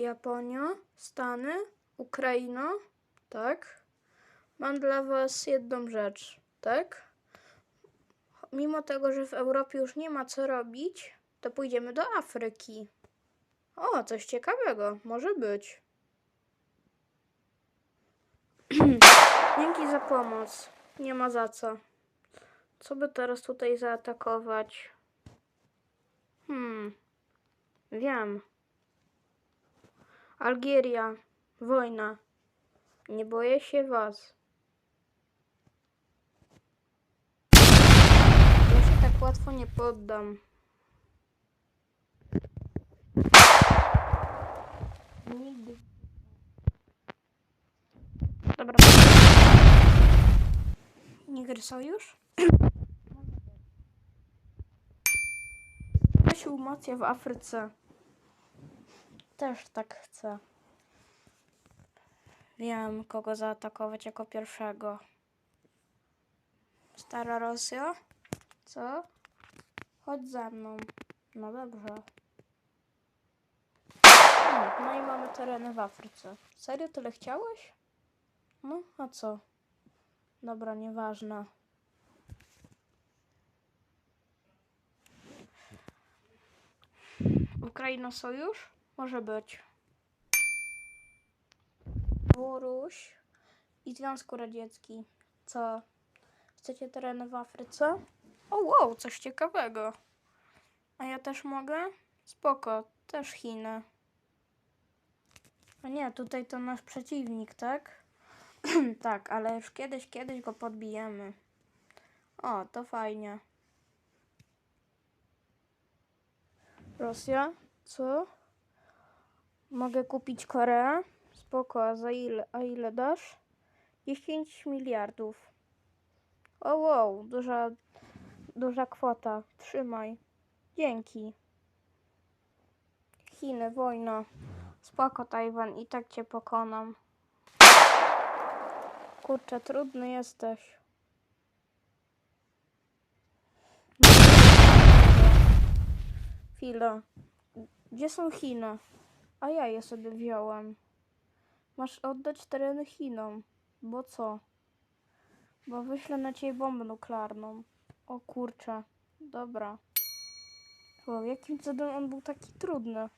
Japonia, Stany, Ukraina, tak? Mam dla Was jedną rzecz, tak? Mimo tego, że w Europie już nie ma co robić, to pójdziemy do Afryki. O, coś ciekawego, może być. Dzięki za pomoc. Nie ma za co. Co by teraz tutaj zaatakować? Hmm. Wiem. Algieria. Wojna. Nie boję się was. Ja się tak łatwo nie poddam. Nigdy. Dobra. Niger sojusz? Się umacnia w Afryce. Też tak chcę. Wiem, kogo zaatakować jako pierwszego. Stara Rosja? Co? Chodź za mną. No dobrze. Hmm, No i mamy tereny w Afryce. Serio tyle chciałeś? No, a co? Dobra, nieważne. Ukraina sojusz? Może być. Białoruś i Związku Radziecki. Co? Chcecie tereny w Afryce? O wow, coś ciekawego. A ja też mogę? Spoko, też Chiny. A nie, tutaj to nasz przeciwnik, tak? tak, ale już kiedyś, kiedyś go podbijemy. O, to fajnie. Rosja? Co? Mogę kupić Koreę? Spoko, a za ile, a ile dasz? 10 miliardów. O wow, duża, duża kwota. Trzymaj. Dzięki. Chiny, wojna. Spoko, Tajwan, i tak cię pokonam. Kurczę, trudny jesteś. Chwila. Gdzie są Chiny? A ja je sobie wziąłem. Masz oddać tereny Chinom. Bo co? Bo wyślę na ciebie bombę nuklearną. O kurczę. Dobra. O, jakim cudem on był taki trudny?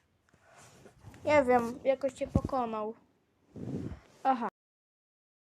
Nie wiem, jakoś cię pokonał. Aha.